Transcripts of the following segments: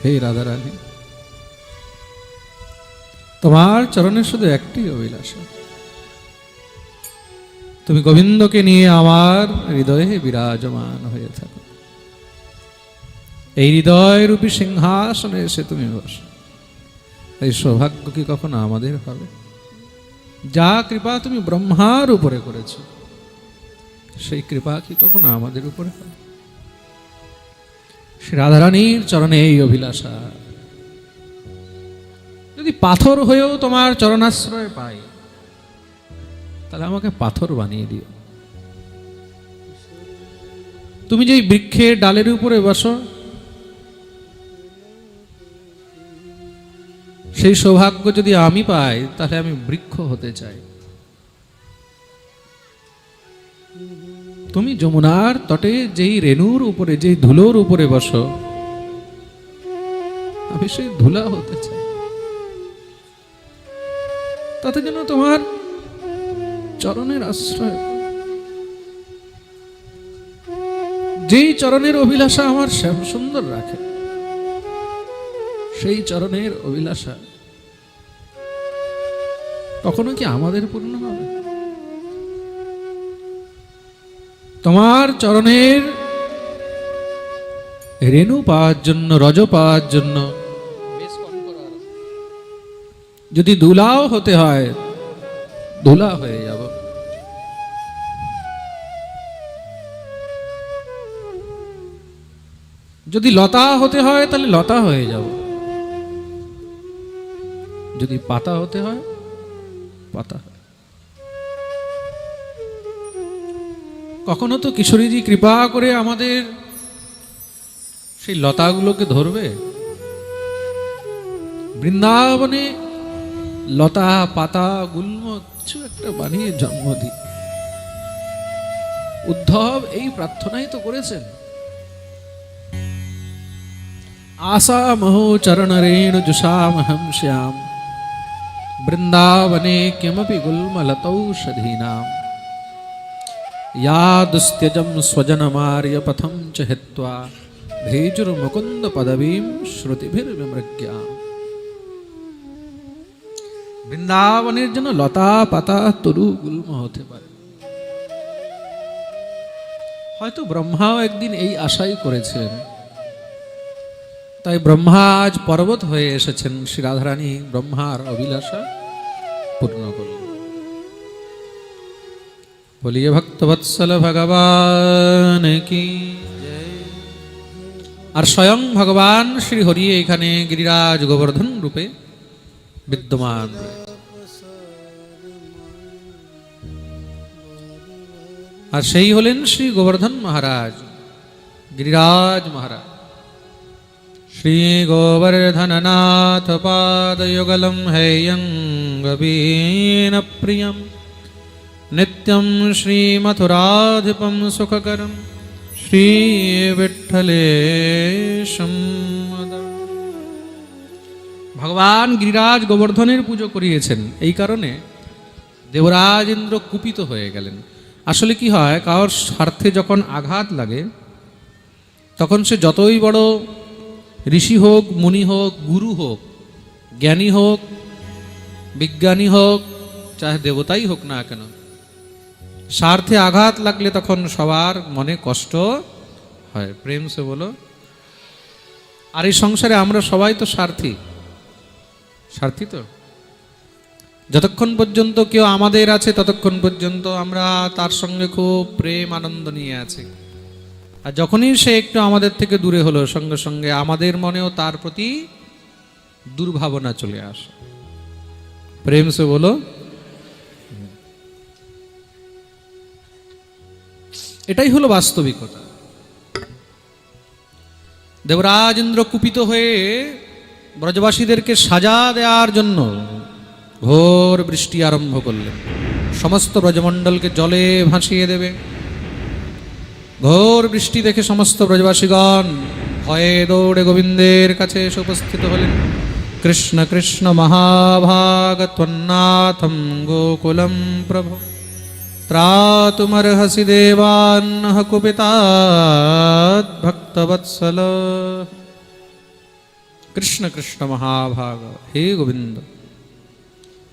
হে রাধারানী, তোমার চরণে শুধু একটি অভিলাষা। তুমি গোবিন্দকে নিয়ে আমার হৃদয়ে বিরাজমান হয়ে থাকো। এই হৃদয় রূপী সিংহাসনে এসে তুমি বস। এই সৌভাগ্য কি কখনো আমাদের হবে? যা কৃপা তুমি ব্রহ্মার উপরে করেছ, সেই কৃপা কি কখনো আমাদের উপরে হবে? রাধারানীর চরণে এই অভিলাষা। যদি পাথর হয়েও তোমার চরণাশ্রয় পাই, তাহলে আমাকে পাথর বানিয়ে দিও। তুমি যেই বৃক্ষের ডালের উপরে বসো, সেই সৌভাগ্য যদি আমি পাই, তাহলে আমি বৃক্ষ হতে চাই। তুমি যমুনার তটে যেই রেণুর উপরে, যেই ধুলোর উপরে বসো, আমি সেই ধুলা হতে চাই। তাতে যেন তোমার চরণের আশ্রয় যেই চরণের অভিলাষা আমার শ্যাম সুন্দর রাখে, সেই চরণের অভিলাষা কখনো কি আমাদের পূর্ণ হবে? তোমার চরণের রেণু পাওয়ার জন্য, রজ পাওয়ার জন্য। যদি দুলাও হতে হয়, দুলা হয়ে যাব। যদি লতা হতে হয়, তাহলে লতা হয়ে যাব। যদি পাতা হতে হয়, পাতা। কখনো তো কিশোরীজি কৃপা করে আমাদের সেই লতাগুলোকে ধরবে? বৃন্দাবনে লতা, পাতা গুল্ম কিছু একটা বানিয়ে জন্ম দি উদ্ধব এই প্রার্থনাই তো করেছেন। আশা মহো চরণ রেণু জুষামহম শ্যাম। বৃন্দাবনে কিমপি গুল্মলতৌষধীনাম യാദുസ്ത്യജം സ്വജനമാര്യപഥം ച ഹിത്വാ ഭീജുർമുകുന്ദ പദവീം ശ്രുതിഭിർവിമൃഗ്യ বৃন্দাবনের জন্য লতা পাতা তরু গুল্ম হতে পারে হয়তো ব্রহ্মাও একদিন এই আশাই করেছিলেন তাই ব্রহ্মা আজ পর্বত হয়ে এসেছেন। শ্রী রাধারানী ব্রহ্মার অভিলাষা পূর্ণ করল बोलिए ভক্তবৎসল ভগবান কি আর স্বয়ং ভগবান শ্রী হরি এখানে গিরিরাজ গোবর্ধন রূপে বিদ্যমান। আর সেই হলেন শ্রী গোবর্ধন মহারাজ, গিরিরাজ মহারাজ। श्री गोवर्धननाथ पादयुगलं हेयं गवीन प्रियम् नित्यं श्रीमथुराधिपं सुखकरं শ্রীবিঠলেশম ভগবান গিরিরাজ গোবর্ধনের পুজো করিয়েছেন এই কারণে দেবরাজ ইন্দ্র কুপিত হয়ে গেলেন আসলে কি হয় কারোর স্বার্থে যখন আঘাত লাগে তখন সে যতই বড় ঋষি হোক মুনি হোক গুরু হোক জ্ঞানী হোক বিজ্ঞানী হোক চাহে দেবতাই হোক না কেন স্বার্থে আঘাত লাগলে তখন সবার মনে কষ্ট হয়। প্রেম সে বলো, আর এই সংসারে আমরা সবাই তো স্বার্থী। স্বার্থী তো? যতক্ষণ পর্যন্ত কেউ আমাদের আছে, ততক্ষণ পর্যন্ত আমরা তার সঙ্গে খুব প্রেম, আনন্দ নিয়ে আছি। আর যখনই সে একটু আমাদের থেকে দূরে হলো, সঙ্গে সঙ্গে আমাদের মনেও তার প্রতি দুর্ভাবনা চলে আসে। প্রেম সে বলো এটাই হলো বাস্তবিকতা। দেবরাজ ইন্দ্র কুপিত হয়ে ব্রজবাসীদেরকে সাজা দেওয়ার জন্য ঘোর বৃষ্টি আরম্ভ করলেন। সমস্ত ব্রজমণ্ডলকে জলে ভাসিয়ে দেবে। ঘোর বৃষ্টি দেখে সমস্ত ব্রজবাসীগণ ভয়ে দৌড়ে গোবিন্দের কাছে এসে উপস্থিত হলেন। কৃষ্ণ কৃষ্ণ মহাভাগ ত্বন্নাথম গোকুলম প্রভু। त्रातुमर्हसि देवान्नः कुपितात् भक्तवत्सल কৃষ্ণ কৃষ্ণ মহাভাগ হে গোবিন্দ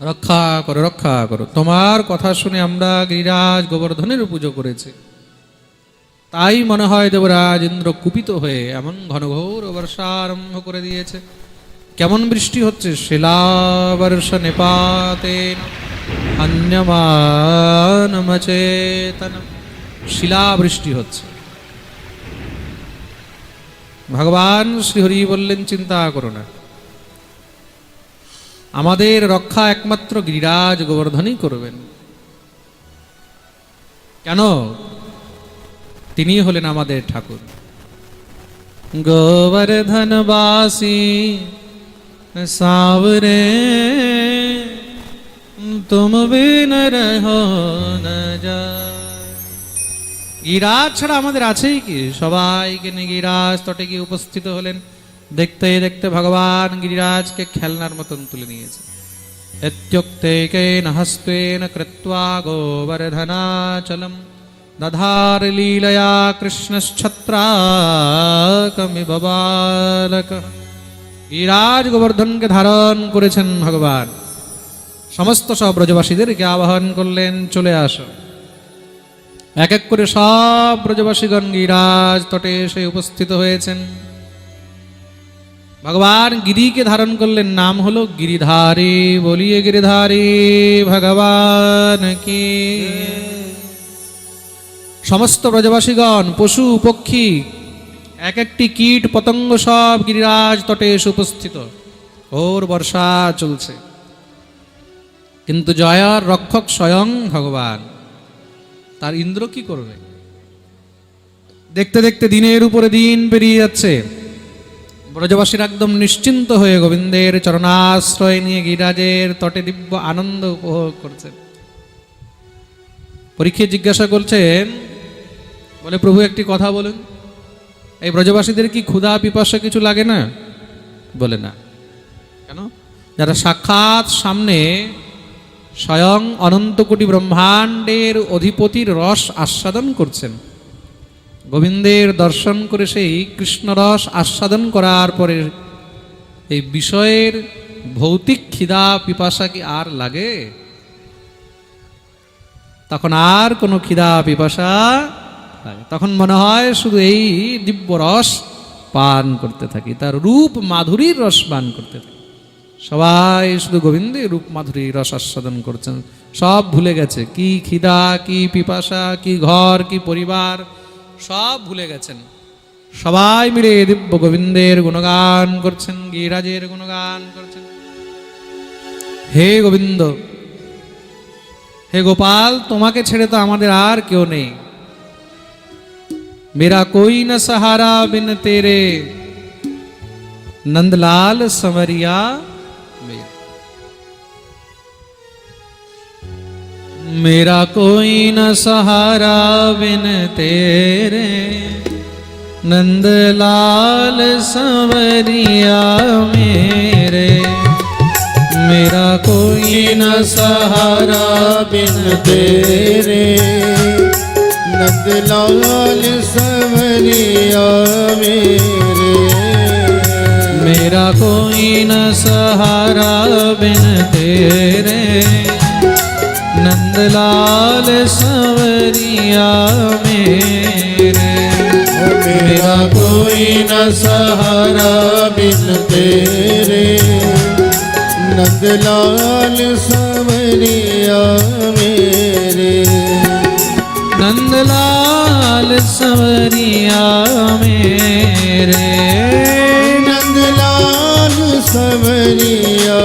রক্ষা করো রক্ষা করো তোমার কথা শুনে আমরা গিরিরাজ গোবর্ধনের পুজো করেছি তাই মনে হয় দেবরাজ ইন্দ্র কুপিত হয়ে এমন ঘনঘোর বর্ষা আরম্ভ করে দিয়েছে কেমন বৃষ্টি হচ্ছে? শিলাবর্ষ নিপাতে অন্যমানমচেতন শিলাবৃষ্টি হচ্ছে। ভগবান শ্রীহরি বললেন, চিন্তা করো না। আমাদের রক্ষা একমাত্র গিরিরাজ গোবর্ধনই করবেন। কেন? তিনি হলেন আমাদের ঠাকুর। গোবর্ধনবাসী সাবরে তুম বিন রহো ন যায় গিরাজ ছাড়া আমাদের আছেই কি? সবাইকে নিয়ে গিরাজ তটে গিয়ে উপস্থিত হলেন। দেখতে দেখতে ভগবান গিরিরাজকে খেলনার মতন তুলে নিয়েছে। এত্যুক্তেকেন হস্তেন কৃত্বা গোবর্ধনাচলম। দধার লীলয়া কৃষ্ণশ্ছত্রাকমিব বালক গিরাজ গোবর্ধনকে ধারণ করেছেন ভগবান। সমস্ত সব ব্রজবাসীদেরকে আবাহন করলেন, চলে আসো। এক এক করে সব ব্রজবাসীগণ গিরাজ তটে এসে উপস্থিত হয়েছেন। ভগবান গিরিকে ধারণ করলেন, নাম হলো গিরিধারী, বলিয়ে গিরিধারী, ভগবান কি? সমস্ত ব্রজবাসীগণ, পশু, পক্ষী এক একটি কীট পতঙ্গ সব গিরিরাজ তটে এসে উপস্থিত। ওর বর্ষা চলছে। কিন্তু জয়ার রক্ষক স্বয়ং ভগবান। তার ইন্দ্র কি করবে? দেখতে দেখতে দিনের উপরে দিন পেরিয়ে যাচ্ছে। ব্রজবাসীর একদম নিশ্চিন্ত হয়ে গোবিন্দের চরণাশ্রয় নিয়ে গিরাজের তটে দিব্য আনন্দ উপভোগ করছেন পরীক্ষা জিজ্ঞাসা করছেন বলে প্রভু একটি কথা বলুন। এই ব্রজবাসীদের কি ক্ষুধা, পিপাসা কিছু লাগে না? বলে না। কেন? যারা সাক্ষাৎ সামনে স্বয়ং অনন্তকোটি ব্রহ্মাণ্ডের অধিপতির রস আস্বাদন করছেন। গোবিন্দের দর্শন করে সেই কৃষ্ণরস আস্বাদন করার পরে এই বিষয়ের ভৌতিক খিদা পিপাসা কি আর লাগে? তখন আর কোনো খিদা পিপাসা তখন মনে হয় শুধু এই দিব্য রস পান করতে থাকি, তার রূপ মাধুরীর রস পান করতে থাকি। সবাই শুধু গোবিন্দের রূপ মাধুরী রস আস্বাদন করছেন। সব ভুলে গেছে, কি খিদা, কি পিপাসা, কি ঘর, কি পরিবার, সব ভুলে গেছেন। সবাই মিলে দিব্য গোবিন্দের গুণগান করছেন গিরাজের গুণগান করছেন। হে গোবিন্দ, হে গোপাল, তোমাকে ছেড়ে তো আমাদের আর কেউ নেই। मेरा कोई न सहारा बिन तेरे। नंदलाल संवरिया मेरा। मेरा कोई न सहारा बिन तेरे। नंदलाल संवरिया मेरे। मेरा कोई न सहारा बिन तेरे। नंदलाल सवरिया मेरे। मेरा कोई न सहारा बिन तेरे। नंदलाल सवरिया मेरे। मेरा कोई न सहारा बिन तेरे। नंदलाल सवरिया मेरे। नंदलाल सवरिया मेरे। नंदलाल सवरिया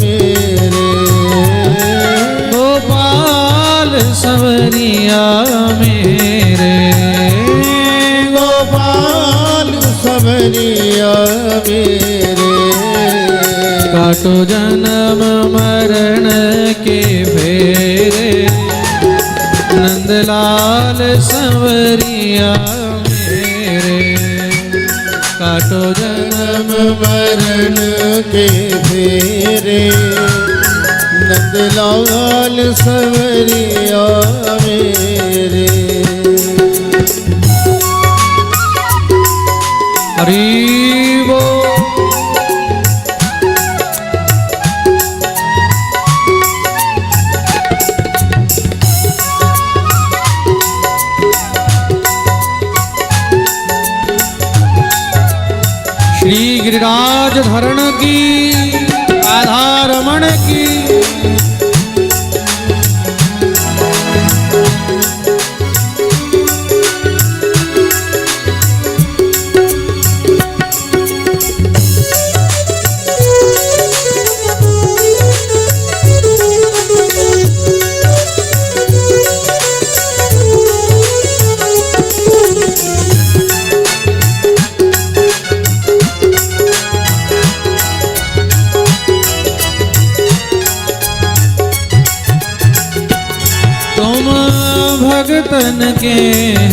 मेरे। गोपाल सवरिया मेरे। गोपाल सवरिया मेरे। काटो जन्म मरण के फेरे नंदलाल संवरिया मेरे। काटो जन्म मरण के फेरे। नंद लाल सवरिया मेरे। हरि गिरिराज धरण की।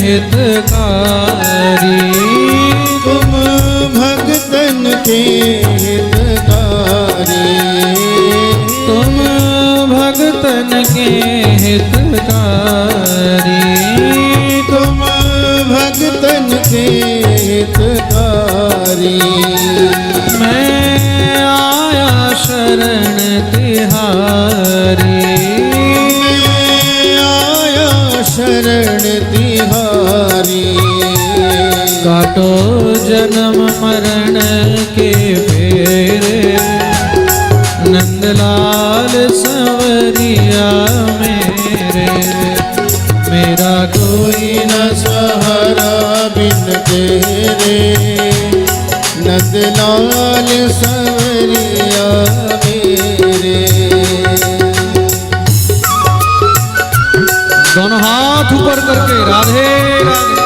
हितकारी। तुम भक्तन के हितकारी। तुम भगतन के हितकारी। तुम भक्तन के हितकारी। मैं आया शरण तिहारी। काटो जन्म मरण के फेरे। नंदलाल सवरिया मेरे। मेरा कोई न सहारा बिन तेरे। नंदलाल सवरिया मेरे। दोनों हाथ ऊपर करके, राधे राधे।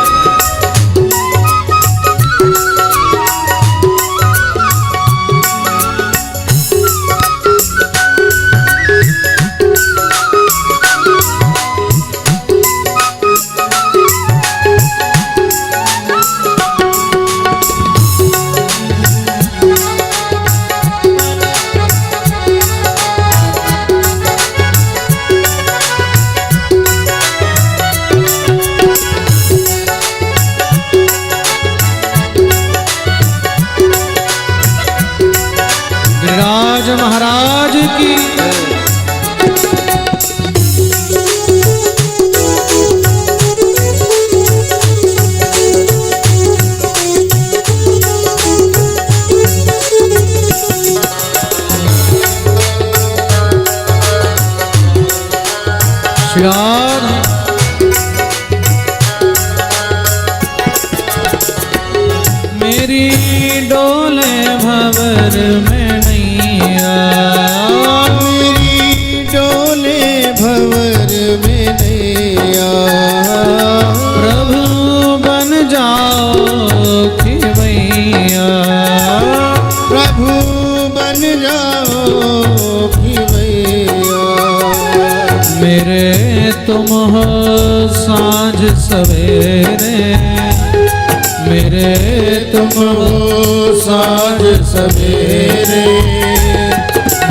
मेरी डोले भवर में नैया मेरी डोले भवर में नैया प्रभु बन जाओ खिवैया प्रभु बन जाओ खिवैया मेरे तुम हो साँझ सवेरे। तुम हो सवेरे,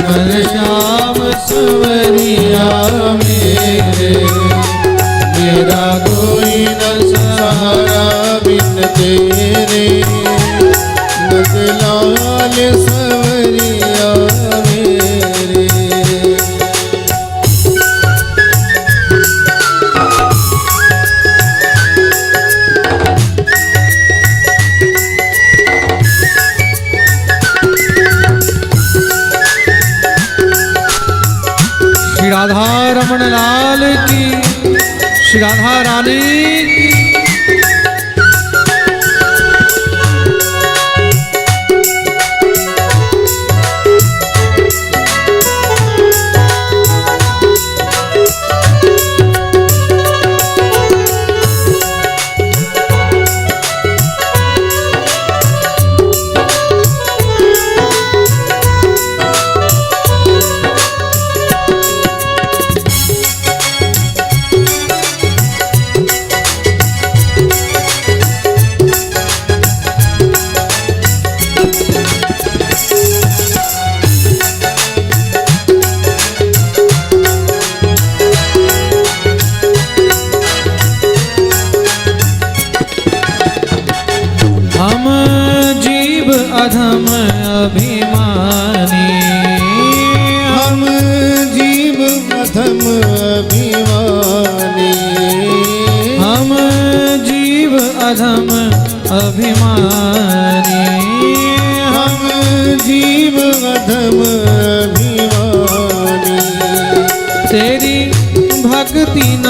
मन श्याम सवरिया मेरे। मेरा कोई न सहारा बिन तेरे। नदलाल सवरिया রাধা রানী। अधम अभिमानी। हम जीव मधम अभिमानी। हम जीव अधम अभिमानी। हम जीव अधम अभिमानी। तेरी भक्ति न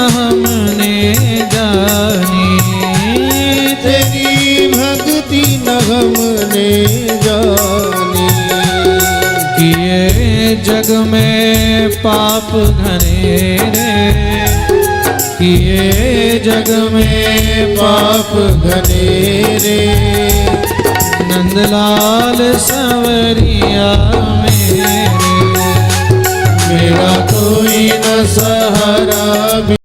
पाप घने किए जग में पाप घने रे नंदलाल सवरिया मेरे, मेरा कोई न सहारा